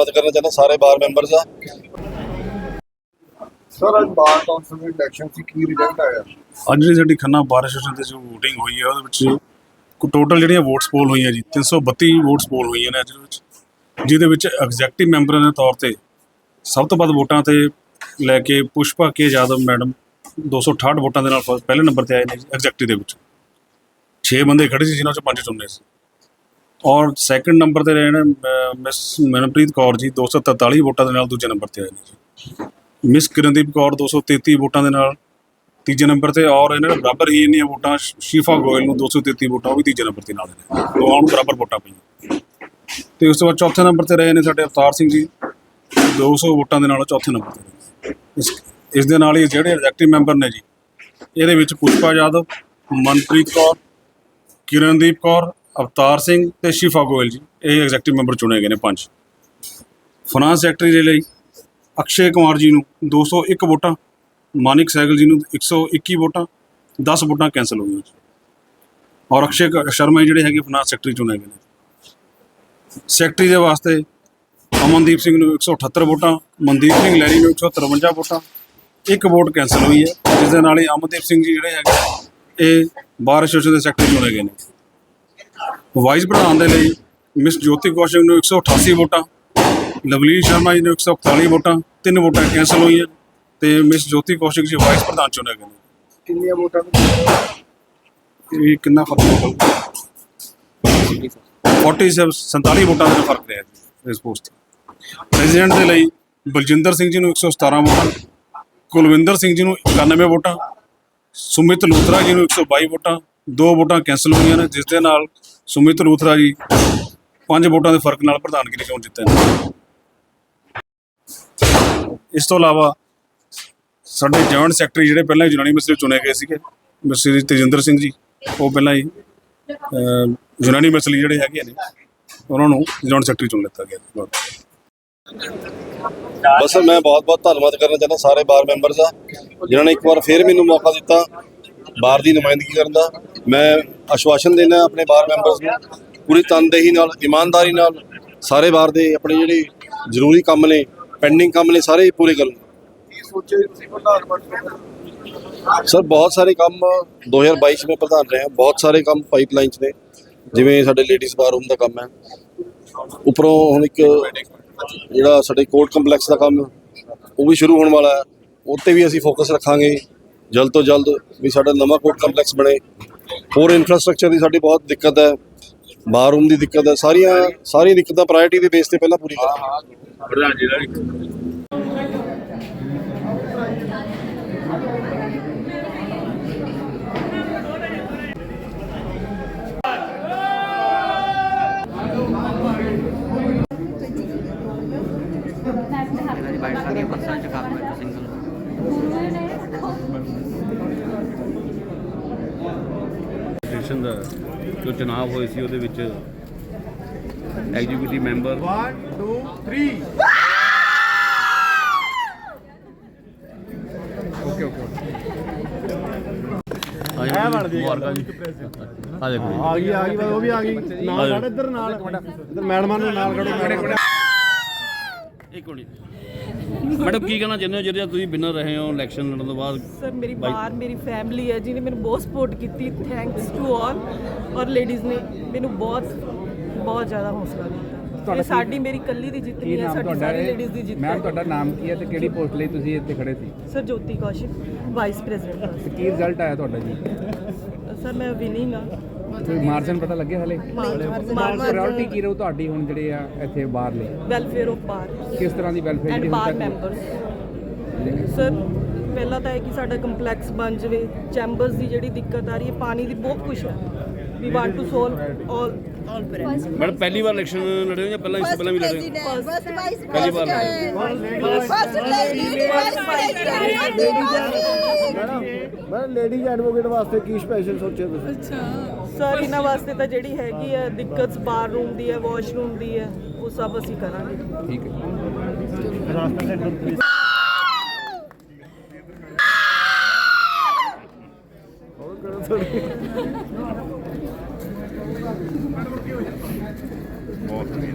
ਧੰਨਵਾਦ ਕਰਨਾ ਚਾਹੁੰਦਾ ਸਾਰੇ ਬਾਰ ਮੈਂਬਰਸ ਦਾ। ਸਰ ਅੱਜ ਬਾਰ ਕੌਂਸਲ ਦੀ ਇਲੈਕਸ਼ਨ ਸੀ ਕੀ ਰਿਜ਼ਲਟ ਆਇਆ? ਅੱਜ ਜਿਹੜੀ ਸਾਡੀ ਖੰਨਾ ਬਾਰ ਐਸੋਸੀਏਸ਼ਨ ਤੇ ਜੋ VOTING ਹੋਈ ਹੈ ਉਹਦੇ ਵਿੱਚ ਟੋਟਲ ਜਿਹੜੀਆਂ ਵੋਟਸ ਪੋਲ ਹੋਈਆਂ ਜੀ 332 ਵੋਟਸ ਪੋਲ ਹੋਈਆਂ ਨੇ ਅੱਜ ਦੇ ਵਿੱਚ ਜਿਹਦੇ ਵਿੱਚ ਐਗਜ਼ੈਕਟਿਵ ਮੈਂਬਰਾਂ ਦੇ ਤੌਰ ਤੇ ਸਭ ਤੋਂ ਵੱਧ ਵੋਟਾਂ ਤੇ ਲੈ ਕੇ ਪੁਸ਼ਪਾ ਕੇ ਯਾਦਵ ਮੈਡਮ 268 ਵੋਟਾਂ ਦੇ ਨਾਲ ਪਹਿਲੇ ਨੰਬਰ ਤੇ ਆਏ ਨੇ ਐਗਜ਼ੈਕਟਿਵ ਦੇ ਵਿੱਚ। 6 ਬੰਦੇ ਖੜੇ ਸੀ ਜਿਨ੍ਹਾਂ ਚੋਂ ਪੰਜ ਚੁਣਨੇ ਸੀ। ਔਰ ਸੈਕੰਡ ਨੰਬਰ ਤੇ ਰਹੇ ਨੇ ਅਹ, ਮਿਸ ਮਨਪ੍ਰੀਤ ਕੌਰ ਜੀ 243 ਵੋਟਾਂ ਦੇ ਨਾਲ ਦੂਜੇ ਨੰਬਰ ਤੇ ਆਏ ਨੇ ਜੀ। ਮਿਸ ਕਿਰਨਦੀਪ ਕੌਰ 233 ਵੋਟਾਂ ਦੇ ਨਾਲ ਤੀਜੇ ਨੰਬਰ ਤੇ ਔਰ ਇਹਨਾਂ ਨੇ ਬਰਾਬਰ ਹੀ ਇੰਨੀਆਂ ਵੋਟਾਂ ਸ਼ੀਫਾ ਗੋਇਲ ਨੂੰ 233 ਵੋਟਾਂ ਉਹ ਵੀ ਤੀਜੇ ਨੰਬਰ ਤੇ ਨਾਲ ਨੇ। ਦੋਵਾਂ ਨੂੰ ਬਰਾਬਰ ਵੋਟਾਂ ਪਈਆਂ। ਤੇ ਉਸ ਤੋਂ ਬਾਅਦ ਚੌਥੇ ਨੰਬਰ ਤੇ ਰਹੇ ਨੇ ਸਾਡੇ ਅਵਤਾਰ ਸਿੰਘ ਜੀ। 200 ਵੋਟਾਂ ਦੇ ਨਾਲ ਚੌਥੇ ਨੰਬਰ ਤੇ ਰਹੇ ਇਸ ਇਸ ਦੇ ਨਾਲ ਹੀ ਜਿਹੜੇ ਐਗਜ਼ੈਕਟਿਵ ਮੈਂਬਰ ਨੇ ਜੀ ਇਹਦੇ ਵਿੱਚ ਪੁਸ਼ਪਾ ਯਾਦਵ ਮਨਪ੍ਰੀਤ ਕੌਰ ਕਿਰਨਦੀਪ ਕੌਰ ਅਵਤਾਰ ਸਿੰਘ ਤੇ ਸ਼ੀਫਾ ਗੋਇਲ ਜੀ, ਇਹ ਐਗਜ਼ੈਕਟਿਵ ਮੈਂਬਰ ਚੁਣੇ ਗਏ ਨੇ ਪੰਜ। ਫਾਈਨਾਂਸ ਸੈਕਟਰੀ ਦੇ ਲਈ ਅਕਸ਼ੇ ਕੁਮਾਰ ਜੀ ਨੂੰ 201 ਵੋਟਾਂ, ਮਾਨਿਕ ਸਹਿਗਲ ਜੀ ਨੂੰ 121 ਵੋਟਾਂ 10 ਵੋਟਾਂ ਕੈਂਸਲ ਹੋਈਆਂ ਜੀ। ਔਰ ਅਕਸ਼ੇ ਕ- ਸ਼ਰਮਾ ਜੀ ਜਿਹੜੇ ਹੈਗੇ ਫਾਈਨਾਂਸ ਸੈਕਟਰੀ ਚੁਣੇ ਗਏ ਨੇ। ਸੈਕਟਰੀ ਦੇ ਵਾਸਤੇ ਅਮਨਦੀਪ ਸਿੰਘ ਨੂੰ 178 ਵੋਟਾਂ, ਮਨਦੀਪ ਸਿੰਘ ਲੈਣੀ ਨੂੰ 153 ਵੋਟਾਂ, ਇੱਕ ਵੋਟ ਕੈਂਸਲ ਹੋਈ ਹੈ, ਜਿਸ ਦੇ ਨਾਲ ਹੀ ਅਮਨਦੀਪ ਸਿੰਘ ਜੀ ਜਿਹੜੇ ਹੈਗੇ ਇਹ ਬਾਰ ਐਸੋਸੀਏਸ਼ਨ ਦੇ ਸੈਕਟਰੀ ਚੁਣੇ ਗਏ ਨੇ। ਵਾਈਸ ਪ੍ਰਧਾਨ ਦੇ ਲਈ ਮਿਸ ਜੋਤੀ ਕੌਸ਼ਿਕ ਨੂੰ 188 ਵੋਟਾਂ ਲਵਲੀਨ ਸ਼ਰਮਾ ਜੀ ਨੂੰ 141 ਵੋਟਾਂ ਤਿੰਨ ਵੋਟਾਂ ਕੈਂਸਲ ਹੋਈਆਂ ਤੇ ਮਿਸ ਜੋਤੀ ਕੌਸ਼ਿਕ ਜੀ ਵਾਈਸ ਪ੍ਰਧਾਨ ਚੁਣੇ ਗਏ ਕਿੰਨੀਆਂ ਵੋਟਾਂ ਇਹ ਕਿੰਨਾ ਫ਼ਰਕ ਹੋਊਗਾ 47 47 ਵੋਟਾਂ ਦਾ ਫ਼ਰਕ ਰਿਹਾ ਜੀ ਇਸ ਪੋਸਟ ਤੇ। ਪ੍ਰੈਜ਼ੀਡੈਂਟ ਦੇ ਲਈ ਬਲਜਿੰਦਰ ਸਿੰਘ ਜੀ ਨੂੰ 117 ਵੋਟਾਂ ਕੁਲਵਿੰਦਰ ਸਿੰਘ ਜੀ ਨੂੰ 91 ਵੋਟਾਂ ਸੁਮਿਤ ਲੂਥਰਾ ਜੀ ਨੂੰ 122 ਵੋਟਾਂ ਦੋ ਵੋਟਾਂ ਕੈਂਸਲ ਹੋਈਆਂ ਨੇ ਜਿਸ ਦੇ ਨਾਲ ਸੁਮਿਤ ਲੂਥਰਾ ਜੀ। ਪੰਜ ਵੋਟਾਂ ਦੇ ਫ਼ਰਕ ਨਾਲ ਪ੍ਰਧਾਨਗੀ ਚੋਣ ਜਿੱਤੇ ਨੇ। ਇਸ ਤੋਂ ਇਲਾਵਾ ਸਾਡੇ ਜੁਆਇੰਟ ਸੈਕਟਰੀ ਜਿਹੜੇ ਪਹਿਲਾਂ ਯੂਨਾਨੀ ਮਿਸਟਰ ਚੁਣੇ ਗਏ ਸੀਗੇ ਮਿਸਟਰ ਤੇਜਿੰਦਰ ਸਿੰਘ ਜੀ, ਉਹ ਪਹਿਲਾਂ ਹੀ ਯੂਨਾਨੀ ਮਿਸਟਰ ਜਿਹੜੇ ਹੈਗੇ ਨੇ, ਉਹਨਾਂ ਨੂੰ ਜੁਆਇੰਟ ਸੈਕਟਰੀ ਚੁਣ ਲਿੱਤਾ ਗਿਆ ਬਸ ਮੈਂ ਬਹੁਤ ਬਹੁਤ ਧੰਨਵਾਦ ਕਰਨਾ ਚਾਹੁੰਦਾ ਸਾਰੇ ਬਾਰ ਮੈਂਬਰਸ ਦਾ, ਜਿਨ੍ਹਾਂ ਨੇ ਇੱਕ ਵਾਰ ਫੇਰ ਮੈਨੂੰ ਮੌਕਾ ਦਿੱਤਾ, ਬਾਰ ਦੀ ਨੁਮਾਇੰਦਗੀ ਕਰਨ ਦਾ। ਮੈਂ ਆਸ਼ਵਾਸਨ ਦੇਣਾ ਆਪਣੇ ਬਾਰ ਮੈਂਬਰਸ ਨੂੰ ਪੂਰੀ ਤਨਦੇਹੀ ਨਾਲ ਇਮਾਨਦਾਰੀ ਨਾਲ ਸਾਰੇ ਬਾਰ ਦੇ ਆਪਣੇ ਜਿਹੜੇ ਜ਼ਰੂਰੀ ਕੰਮ ਨੇ ਪੈਂਡਿੰਗ ਕੰਮ ਨੇ ਸਾਰੇ ਪੂਰੇ ਕਰੂੰਗਾ। ਕੀ ਸੋਚਿਆ ਜੀ ਤੁਸੀਂ ਪ੍ਰਧਾਨ ਬਣ ਸਰ ਬਹੁਤ ਸਾਰੇ ਕੰਮ 2022 ਚ ਮੈਂ ਪ੍ਰਧਾਨ ਰਿਹਾ। ਬਹੁਤ ਸਾਰੇ ਕੰਮ ਪਾਈਪਲਾਈਨ 'ਚ ਨੇ। ਜਿਵੇਂ ਸਾਡੇ ਲੇਡੀਜ਼ ਬਾਥਰੂਮ ਦਾ ਕੰਮ ਹੈ। ਉੱਪਰੋਂ ਹੁਣ ਇੱਕ ਜਿਹੜਾ ਸਾਡੇ ਕੋਰਟ ਕੰਪਲੈਕਸ ਦਾ ਕੰਮ ਉਹ ਵੀ ਸ਼ੁਰੂ ਹੋਣ ਵਾਲਾ ਹੈ। ਉੱਤੇ ਵੀ ਅਸੀਂ ਫੋਕਸ ਰੱਖਾਂਗੇ। ਜਲਦ ਤੋਂ ਜਲਦ ਵੀ ਸਾਡਾ ਨਵਾਂ ਕੋਰਟ ਕੰਪਲੈਕਸ ਬਣੇ। ਹੋਰ ਇਨਫਰਾਸਟ੍ਰਕਚਰ ਦੀ ਸਾਡੀ ਬਹੁਤ ਦਿੱਕਤ ਹੈ ਬਾਥਰੂਮ ਦੀ ਦਿੱਕਤ ਹੈ ਸਾਰੀਆਂ ਸਾਰੀਆਂ ਦਿੱਕਤਾਂ ਪ੍ਰਾਇੋਰਟੀ ਦੇ ਬੇਸ ਤੇ ਪਹਿਲਾਂ ਪੂਰੀ ਕਰਾਂਗੇ। ਦੀ ਬਾਈਟ ਚ ਸਿੰਗਲ ਸਟੇਸ਼ਨ ਦਾ ਜੋ ਚੁਣਾਵ ਹੋਏ ਸੀ ਉਹਦੇ ਵਿੱਚ ਐਗਜ਼ੀਕਿਊਟਿਵ ਮੈਂਬਰ 1 2 3 ਓਕੇ ਓਕੇ ਐ ਬਣ ਜੀ। ਆ ਦੇਖੋ ਆ ਗਈ ਆ ਗਈ ਉਹ ਵੀ ਆ ਗਈ। ਨਾਲ ਖੜ ਇੱਧਰ ਨਾਲ। ਇੱਧਰ ਮੈਡਮਾਂ ਨੂੰ ਨਾਲ ਖੜੋ ਇੱਕ ਮਿੰਟ। ਮੈਡਮ ਕੀ ਕਹਿਣਾ ਚਾਹੁੰਦੇ ਹੋ? ਜਿਹੜਾ ਤੁਸੀਂ ਵਿਨਰ ਰਹੇ ਹੋ ਇਲੈਕਸ਼ਨ ਲੜਨ ਤੋਂ ਬਾਅਦ? ਸਰ ਮੇਰੀ ਬਾਹਰ ਮੇਰੀ ਫੈਮਿਲੀ ਹੈ ਜਿਹਨੇ ਮੈਨੂੰ ਬਹੁਤ ਸਪੋਰਟ ਕੀਤੀ। ਥੈਂਕਸ ਟੂ ਆਲ ਔਰ ਲੇਡੀਜ਼ ਨੇ ਮੈਨੂੰ ਬਹੁਤ ਬਹੁਤ ਜ਼ਿਆਦਾ ਹੌਸਲਾ ਦਿੱਤਾ। ਇਹ ਸਾਡੀ ਮੇਰੀ ਕੱਲੀ ਦੀ ਜਿੱਤ ਨਹੀਂ ਹੈ ਸਾਡੀ ਸਾਰੀ ਲੇਡੀਜ਼ ਦੀ ਜਿੱਤ ਮੈਮ ਹੈ। ਤੁਹਾਡਾ ਨਾਮ ਕੀ ਹੈ ਤੇ ਕਿਹੜੀ ਪੋਸਟ ਲਈ ਤੁਸੀਂ ਇੱਥੇ ਖੜੇ ਸੀ? Sir Jyoti Kaushik vice president ਕੀ ਰਿਜ਼ਲਟ ਆਇਆ ਤੁਹਾਡਾ ਜੀ? ਸਰ ਮੈਂ ਵਿਨਿੰਗ ਆ ਕੋਈ ਮਾਰਜਨ ਪਤਾ ਲੱਗੇ ਹਲੇ? ਪ੍ਰਾਇੋਰਟੀ ਕੀ ਰਹੂ ਤੁਹਾਡੀ ਹੁਣ ਜਿਹੜੇ ਆ ਇੱਥੇ ਬਾਹਰ ਲਈ? ਵੈਲਫੇਅਰ ਆਫ ਬਾਰ ਕਿਸ ਤਰ੍ਹਾਂ ਦੀ welfare and bar members sir ਪਹਿਲਾਂ ਤਾਂ ਇਹ ਕਿ ਸਾਡਾ ਕੰਪਲੈਕਸ ਬਣ ਜਾਵੇ। ਚੈਂਬਰਸ ਦੀ ਜਿਹੜੀ ਦਿੱਕਤ ਆ ਰਹੀ ਹੈ ਪਾਣੀ ਦੀ ਬਹੁਤ ਕੁਝ ਹੈ। We want to solve all madam ਪਹਿਲੀ ਵਾਰ ਇਲੈਕਸ਼ਨ ਲੜੇ ਹੋ ਜਾਂ ਪਹਿਲਾਂ ਇਸ ਤੋਂ ਪਹਿਲਾਂ ਵੀ ਲੜੇ ਹੋ? First vice ਪਹਿਲੀ ਵਾਰ. First lady, first president. ਮੈਂ ਲੇਡੀਜ਼ ਐਡਵੋਕੇਟ ਵਾਸਤੇ ਕੀ ਸਪੈਸ਼ਲ ਸੋਚਿਆ ਤੁਸੀਂ? ਸਰ ਇਹਨਾਂ ਵਾਸਤੇ ਤਾਂ ਜਿਹੜੀ ਹੈਗੀ ਹੈ ਦਿੱਕਤ ਬਾਰ ਰੂਮ ਦੀ ਹੈ ਵਾਸ਼ਰੂਮ ਦੀ ਹੈ ਉਹ ਸਭ ਅਸੀਂ ਕਰਾਂਗੇ। ਠੀਕ ਹੈ। more.